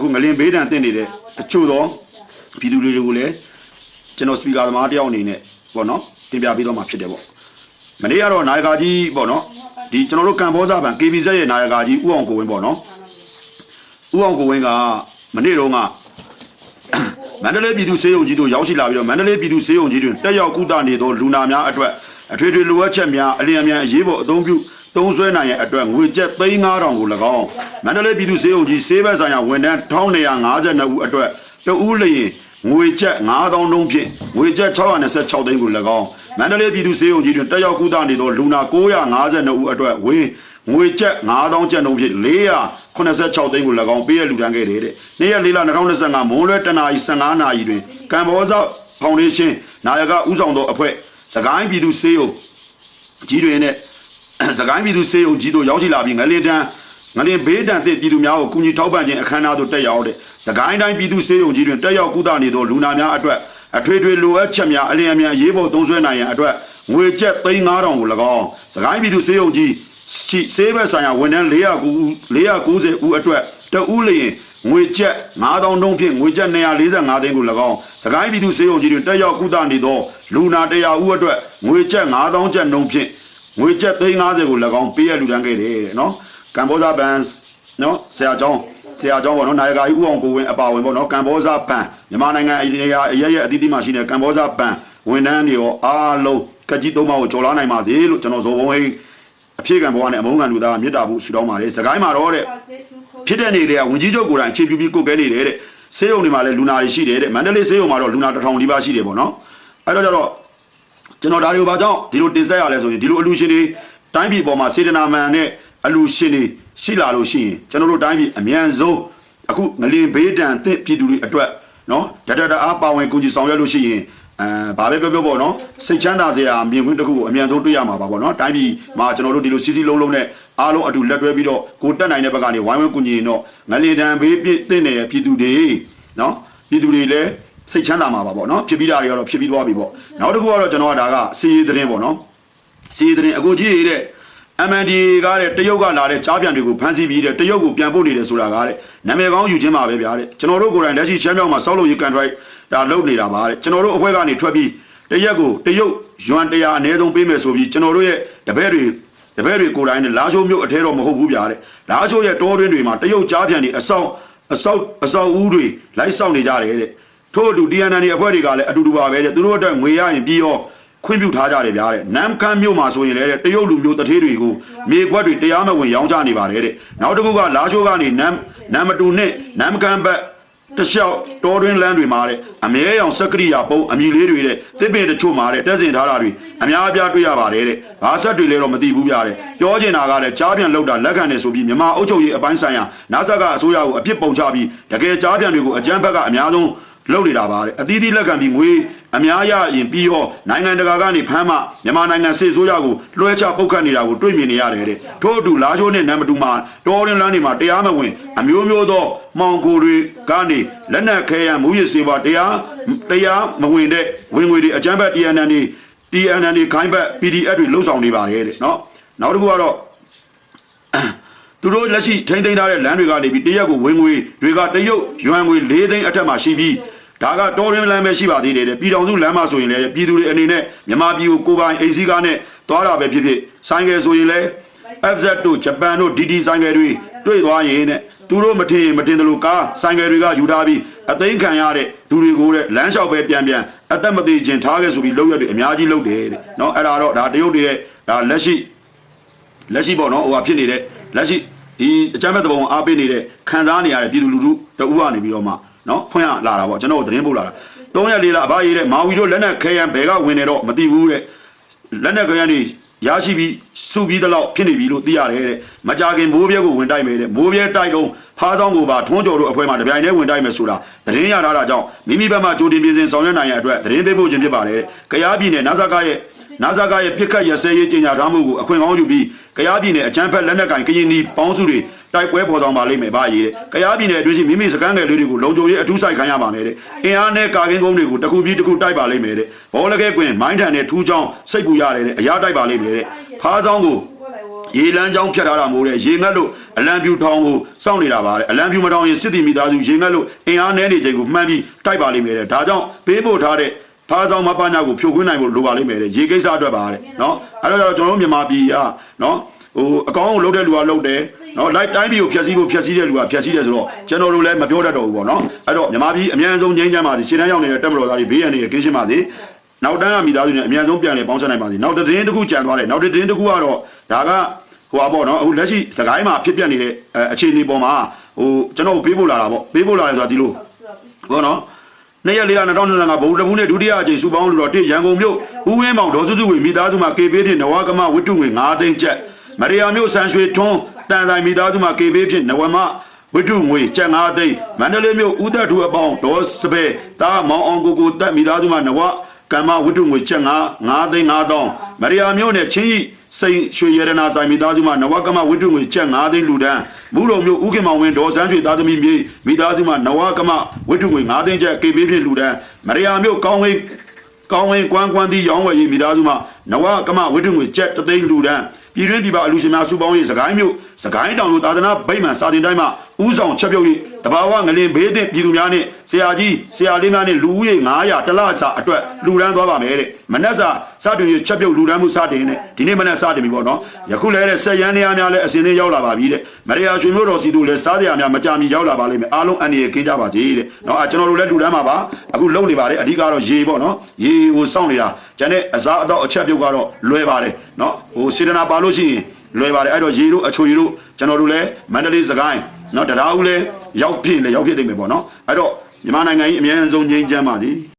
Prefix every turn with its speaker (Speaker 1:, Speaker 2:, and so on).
Speaker 1: အခုငလင်ဘေးဒဏ်တင်နေတဲ့တချို့သောပြည်သူတွေကိုလည်းကျွန်တော်စပီကာသမားတယောက်အနေနဲ့ပေါ့နော်တင်ပြပေးတော့မှာဖြစ်တယ်ပေါ့မနေ့ကတော့နာယကကြီးပေါ့နော်ဒီကျွန်တော်တို့ကံဘောဇဗန် KBZ ရဲ့နာယကကြီးဦးအောင်ကိုဝင်းပေါ့နော်ဦးအောင်ကိုဝင်းကမနေ့တုန်းကမန္တလေးပြည်သူစေယုံကြီးတို့ရောက်ရှိလာပြီးတော့မန္တလေးပြည်သူစေယုံကြီးတွင်တက်ရောက်ကုသနေသောလူနာများအတွက်အထွေထွေလိုအပ်ချက်များအလျင်အမြန်အရေးပေါ်အသုံးပြု သုံးစွဲနိုင်ရန်အတွက်ငွေကျပ်35000ကို၎င်းမန္တလေးပြည်သူစေယုံကြီးစေဘက်ဆိုင်ရာဝန်ထမ်း1952ဦးအတွက်တဦးလျင်ငွေကျပ်9000လုံးဖြင့်ငွေကျပ်626သိန်းကို၎င်းမန္တလေးပြည်သူစေယုံကြီးတွင်တက်ရောက်ကုသနေသောလူနာ952ဦးအတွက်ဝင်းငွေကျပ်9000ကျပ်နှုန်းဖြင့်486သိန်းကို၎င်းပေးရလူတန်းခဲ့တယ်တဲ့။နေ့ရက်၄လ2025မွန်းလွဲတနာရီ15နာရီတွင်ကမ္ဘောဇဖောင်ဒေးရှင်းနာယကဦးဆောင်သောအဖွဲ့စကိုင်းပြည်သူစေယုံကြီးတွင်နဲ့ စကိုင်းပြည်သူစေယုံကြီးတို့ရောက်ရှိလာပြီးငလင်တန်းငလင်ဘေးဒဏ်သည့်ပြည်သူများကိုကူညီထောက်ပံ့ခြင်းအခမ်းအနားသို့တက်ရောက်တဲ့စကိုင်းတိုင်းပြည်သူစေယုံကြီးတွင်တက်ရောက်ကုသနေသောလူနာများအတွက်အထွေထွေလိုအပ်ချက်များအလျင်အမြန်ရေးပေါ်သုံးစွဲနိုင်ရန်အတွက်ငွေကျပ်35000ကို၎င်းစကိုင်းပြည်သူစေယုံကြီးရှိစေးဘက်ဆိုင်ရာဝန်ထမ်း490ဦး490ဦးအတွက်တဦးလျင်ငွေကျပ်9000တုံးဖြင့်ငွေကျပ်245သိန်းကို၎င်းစကိုင်းပြည်သူစေယုံကြီးတွင်တက်ရောက်ကုသနေသောလူနာ100ဦးအတွက်ငွေကျပ်9000ကျပ်နှုန်းဖြင့် ငွေကျပ်350ကို၎င်းပေးရလူတန်းခဲ့တယ်တဲ့နော်ကမ်ဘောဇဘန်နော်ဆရာကျောင်းဆရာကျောင်းပေါ့နော်နိုင်ကာကြီးဦးအောင်ကိုဝင်းအပါဝင်ပေါ့နော်ကမ်ဘောဇဘန်မြန်မာနိုင်ငံအရေးအရရဲ့အသီးသီးမှာရှိတဲ့ကမ်ဘောဇဘန်ဝန်ထမ်းတွေရောအားလုံးကကြီးသုံးပါးကိုကြော်လာနိုင်ပါစေလို့ကျွန်တော်ဇော်ဘုံဟိတ်အဖြစ်ကံဘောကနေအမုန်းခံလူသားကမေတ္တာဖို့ဆုတောင်းပါတယ်စကိုင်းမှာတော့တဲ့ဖြစ်တဲ့နေတွေကဝင်ကြီးချုပ်ကိုယ်တိုင်အခြေပြုပြီးကိုယ်ကဲနေတယ်တဲ့ဆေးရုံတွေမှာလည်းလူနာတွေရှိတယ်တဲ့မန္တလေးဆေးရုံမှာတော့လူနာတစ်ထောင်နီးပါးရှိတယ်ပေါ့နော်အဲ့တော့ကျတော့ ကျွန်တော်ဒါတွေကိုဘာကြောင့်ဒီလိုတင်ဆက်ရလဲဆိုရင်ဒီလိုအလူရှင်တွေတိုင်းပြည်ပေါ်မှာစေတနာမှန်နဲ့အလူရှင်တွေရှိလာလို့ရှိရင်ကျွန်တော်တို့တိုင်းပြည်အမြန်ဆုံးအခုငလင်ဘေးဒဏ်သင့်ပြည်သူတွေအတွက်နော်တတတအားပါဝင်ကူညီဆောင်ရွက်လို့ရှိရင်အဲဘာပဲပြောပြောပေါ့နော်စိတ်ချမ်းသာစရာမြင်ကွင်းတစ်ခုကိုအမြန်ဆုံးတွေ့ရမှာပါပေါ့နော်တိုင်းပြည်မှာကျွန်တော်တို့ဒီလိုစီစီလုံးလုံးနဲ့အားလုံးအတူလက်တွဲပြီးတော့ကိုတက်နိုင်တဲ့ဘက်ကနေဝိုင်းဝန်းကူညီရင်တော့ငလင်ဒဏ်ဘေးပြည့်သင့်နေတဲ့ပြည်သူတွေနော်ပြည်သူတွေလည်း စိတ်ချမ်းသာမှာပါပေါ့နော်ဖြစ်ပြီးတာတွေကတော့ဖြစ်ပြီးသွားပြီပေါ့နောက်တစ်ခုကတော့ကျွန်တော်ကဒါကစီရီသတင်းပေါ့နော်စီရီသတင်းအခုကြည့်ရတဲ့ MND ကတဲ့တရုတ်ကလာတဲ့ကြားပြန်တွေကိုဖမ်းဆီးပြီးတဲ့တရုတ်ကိုပြန်ပို့နေတယ်ဆိုတာကတဲ့နာမည်ကောင်းယူခြင်းပါပဲဗျာတဲ့ကျွန်တော်တို့ကိုယ်တိုင်လက်ရှိချမ်းမြောက်မှာစောက်လို့ရကန်ထရိုက်ဒါလုပ်နေတာပါတဲ့ကျွန်တော်တို့အဖွဲ့ကနေထွက်ပြီးတရက်ကိုတရုတ်ယွမ်တရာအနည်းဆုံးပေးမယ်ဆိုပြီးကျွန်တော်တို့ရဲ့တပည့်တွေတပည့်တွေကိုယ်တိုင်နဲ့လာချိုးမြို့အထဲတော့မဟုတ်ဘူးဗျာတဲ့လာချိုးရဲ့တောတွင်းတွေမှာတရုတ်ကြားပြန်တွေအဆောင်အဆောက်အဆောက်ဦးတွေလိုက်ဆောင်နေကြတယ်တဲ့ ထို့အတူ TNN တွေအဖွဲ့တွေကလည်းအတူတူပါပဲတဲ့သူတို့အတွက်ငွေရရင်ပြီးရောခွင့်ပြုထားကြတယ်ဗျာတဲ့နမ်ခမ်းမြို့မှာဆိုရင်လည်းတဲ့တရုတ်လူမျိုးတထေးတွေကိုမြေခွက်တွေတရားမဝင်ရောင်းချနေပါတယ်တဲ့နောက်တစ်ခုကလာချိုးကနေနမ်နမ်မတူနဲ့နမ်ခမ်းဘက်တလျှောက်တောတွင်းလမ်းတွေမှာတဲ့အမဲရောင်စက်ကရိယာပုံအမီလေးတွေတဲ့တစ်ပင်တချို့မှာတဲ့တက်စင်ထားတာတွေအများအပြားတွေ့ရပါတယ်တဲ့ဘာဆက်တွေလဲတော့မသိဘူးဗျာတဲ့ပြောချင်တာကလည်းကြားပြန်လောက်တာလက်ခံတယ်ဆိုပြီးမြန်မာအုပ်ချုပ်ရေးအပိုင်းဆိုင်ရာနာဆာကအစိုးရကိုအပြစ်ပုံချပြီးတကယ်ကြားပြန်တွေကိုအကြမ်းဖက်ကအများဆုံး လုပ်နေတာပါတဲ့အသီးသီးလက်ခံပြီးငွေအများရရင်ပြီးတော့နိုင်ငံတကာကနေဖမ်းမှမြန်မာနိုင်ငံစစ်ဆိုးရကိုလွှဲချပုတ်ခတ်နေတာကိုတွေ့မြင်နေရတယ်တဲ့ထို့အတူလာချိုးနဲ့နမ်မတူမှာတော်ရင်လန်းနေမှာတရားမဝင်အမျိုးမျိုးသောမှောင်ကိုတွေကနေလက်နက်ခဲယံမူရစ်စေပါတရားတရားမဝင်တဲ့ဝင်ငွေတွေအကြမ်းဖက် TNN တွေ TNN တွေခိုင်းဘက် PDF တွေလှုပ်ဆောင်နေပါတယ်တဲ့နော်နောက်တစ်ခုကတော့သူတို့လက်ရှိထိန်းသိမ်းထားတဲ့လမ်းတွေကနေပြီးတရက်ကိုဝင်ငွေတွေကတရုတ်ယွမ်ငွေ၄သိန်းအထက်မှာရှိပြီး ဒါကတော်ရင်းလမ်းပဲရှိပါသေးတယ်တဲ့ပြည်တော်စုလမ်းမှာဆိုရင်လည်းပြည်သူတွေအနေနဲ့မြန်မာပြည်ကိုကိုပိုင်အိမ်စည်းကားနဲ့သွားတာပဲဖြစ်ဖြစ်ဆိုင်ကယ်ဆိုရင်လည်း FZ တို့ဂျပန်တို့ DD ဆိုင်ကယ်တွေတွေ့သွားရင်တဲ့သူတို့မထင်ရင်မထင်တယ်လို့ကားဆိုင်ကယ်တွေကယူထားပြီးအသိမ်းခံရတဲ့လူတွေကိုတဲ့လမ်းလျှောက်ပဲပြန်ပြန်အသက်မသေးခြင်းထားခဲ့ဆိုပြီးလောက်ရတဲ့အများကြီးလုပ်တယ်တဲ့เนาะအဲ့ဒါတော့ဒါတရုတ်တွေရဲ့ဒါလက်ရှိ လက်ရှိပေါ့နော်ဟိုဟာဖြစ်နေတဲ့လက်ရှိဒီအကြမ်းဖက်သဘောအားပေးနေတဲ့ခံစားနေရတဲ့ပြည်သူလူထုတအူးကနေပြီးတော့မှ နော်ဖွင့်ရလာတာပေါ့ကျွန်တော်တို့သတင်းပို့လာတာ3ရက်လေးလားအဘရေးတဲ့မာဝီတို့လက်နက်ခဲယံဘယ်ကဝင်နေတော့မသိဘူးတဲ့လက်နက်ခဲယံတွေရရှိပြီးစုပြီးတော့ဖြစ်နေပြီလို့သိရတယ်တဲ့မကြခင်မိုးပြဲကိုဝင်တိုက်မယ်တဲ့မိုးပြဲတိုက်တော့ဖားဆောင်ကိုပါထွန်းကျော်တို့အဖွဲ့မှတပြိုင်တည်းဝင်တိုက်မယ်ဆိုတာသတင်းရထားတာကြောင့်မိမိဘက်မှကြိုတင်ပြင်ဆင်ဆောင်ရွက်နိုင်ရတဲ့အတွက်သတင်းပေးပို့ခြင်းဖြစ်ပါတယ်တဲ့။ကြားပြည်နယ်နာဇာကရဲ့ နာဇာကရဲ့ပြစ်ခတ်ရစဲရေးကြီးညာထားမှုကိုအခွင့်ကောင်းယူပြီးကရားပြည်နယ်အချမ်းဖက်လက်နက်ကင်ကရင်နီပေါင်းစုတွေတိုက်ပွဲဖော်ဆောင်ပါလိမ့်မယ်ဗာရေးတဲ့ကရားပြည်နယ်အတွင်းရှိမိမိစကန်းငယ်လေးတွေကိုလုံခြုံရေးအထူးဆိုင်ခံရပါမယ်တဲ့အင်အားနဲ့ကာကင်းကုန်းတွေကိုတစ်ခုပြီးတစ်ခုတိုက်ပါလိမ့်မယ်တဲ့ဘောလကဲကွင်မိုင်းထန်နဲ့ထူးချောင်းစိတ်ပူရတယ်တဲ့အရာတိုက်ပါလိမ့်မယ်တဲ့ဖားဆောင်ကိုရေလမ်းကြောင်းဖြတ်ထားတာမို့တဲ့ရေငတ်လို့အလံပြူထောင်ကိုစောင့်နေတာပါတဲ့အလံပြူမထောင်ရင်စစ်တီမိသားစုရေငတ်လို့အင်အားနည်းနေချိန်ကိုမှန်းပြီးတိုက်ပါလိမ့်မယ်တဲ့ဒါကြောင့်ပေးပို့ထားတဲ့ ဖားဆောင်မပညာကိုဖြိုခွင်းနိုင်ဖို့လိုပါလိမ့်မယ်တဲ့ရေကိစ္စအတွက်ပါတဲ့နော်အဲ့တော့ကျွန်တော်တို့မြန်မာပြည်ကနော်ဟိုအကောင်းကိုလှုပ်တဲ့လူကလှုပ်တယ်နော်လိုက်တိုင်းပြည်ကိုဖျက်ဆီးဖို့ဖျက်ဆီးတဲ့လူကဖျက်ဆီးတယ်ဆိုတော့ကျွန်တော်တို့လည်းမပြောတတ်တော့ဘူးပေါ့နော်အဲ့တော့မြန်မာပြည်အများဆုံးငြိမ်းချမ်းပါစေရှင်းတန်းရောက်နေတဲ့တက်မတော်သားတွေဘေးရန်တွေကင်းရှင်းပါစေနောက်တန်းကမိသားစုနဲ့အများဆုံးပြန်လည်ပေါင်းဆက်နိုင်ပါစေနောက်တစ်တင်းတစ်ခုကြံသွားတယ်နောက်တစ်တင်းတစ်ခုကတော့ဒါကဟိုပါပေါ့နော်အခုလက်ရှိစကိုင်းမှာဖြစ်ပျက်နေတဲ့အဲအခြေအနေပေါ်မှာဟိုကျွန်တော်ပေးပို့လာတာပေါ့ပေးပို့လာတယ်ဆိုတာဒီလိုဘောနော် နေ့ရက်လေးလ2025ဘုံတဘူးနဲ့ဒုတိယအကြိမ်စူပေါင်းလို့တော့တိရန်ကုန်မြို့ဦးဝင်းမောင်ဒေါ်စုစုဝေမိသားစုမှာ KB ဖြင့်နဝကမဝတ္ထုငွေ9သိန်းကျပ်မရိယာမြို့ဆန်ရွှေထွန်းတန်တိုင်းမိသားစုမှာ KB ဖြင့်နဝမဝတ္ထုငွေကျပ်9သိန်းမန္တလေးမြို့ဦးသက်ထူအပေါင်းဒေါ်စပယ်တာမောင်အောင်ကိုကိုတက်မိသားစုမှာနဝကမ္မဝတ္ထုငွေကျပ်9 9သိန်း9တောင်းမရိယာမြို့နယ်ချင်းကြီး စိန်ရွှေရတနာဆိုင်မိသားစုမှာနဝကမဝတ္ထုငွေကျပ်9သိန်းလူဒန်းမူတော်မျိုးဥခင်မောင်ဝင်းဒေါ်စန်းရွှေသားသမီးမြေမိသားစုမှာနဝကမဝတ္ထုငွေ9သိန်းကျပ် KB ဖြင့်လူဒန်းမရိယာမြို့ကောင်းဝင်းကောင်းဝင်းကွမ်းကွမ်းသီးရောင်းဝယ်ရေးမိသားစုမှာနဝကမဝတ္ထုငွေကျပ်3သိန်းလူဒန်းပြည်တွင်းပြည်ပအလူရှင်များစုပေါင်းရေးစကိုင်းမြို့စကိုင်းတောင်တို့သာသနာဗိမာန်စာတင်တိုင်းမှာဥဆောင်ချက်ပြုတ်ရေးတဘာဝငလင်ဘေးသင့်ပြည်သူများနဲ့ဆရာကြီးဆရာလေးများနဲ့လူဦးရေ900တလစာအတွက်လူဒန်းသွားပါမယ်တဲ့မနက်စာ စတင်ရေးချက်ပြုတ်လူဒန်းမှုစတင်နေဒီနေ့မနက်စတင်ပြီပေါ့နော်ယခုလည်းတဲ့ဆက်ရန်နေရာများလည်းအစဉ်သင်းရောက်လာပါပြီတဲ့မရိယာရွှေမျိုးတော်စီတို့လည်းစားစရာများမကြမီရောက်လာပါလိမ့်မယ်အားလုံးအန္တရာယ်ကင်းကြပါစေတဲ့နော်အဲကျွန်တော်တို့လည်းလူဒန်းမှာပါအခုလုံနေပါတယ်အဓိကတော့ရေပေါ့နော်ရေကိုစောင့်နေတာကျန်တဲ့အစားအသောက်အချက်ပြုတ်ကတော့လွယ်ပါတယ်နော်ဟိုစေတနာပါလို့ရှိရင်လွယ်ပါတယ်အဲ့တော့ရေတို့အချိုရေတို့ကျွန်တော်တို့လည်းမန္တလေးစကိုင်းနော်တရားဦးလည်းရောက်ဖြစ်လည်းရောက်ဖြစ်နေမယ်ပေါ့နော်အဲ့တော့မြန်မာနိုင်ငံကြီးအများအဆုံးငြိမ်းချမ်းပါသည်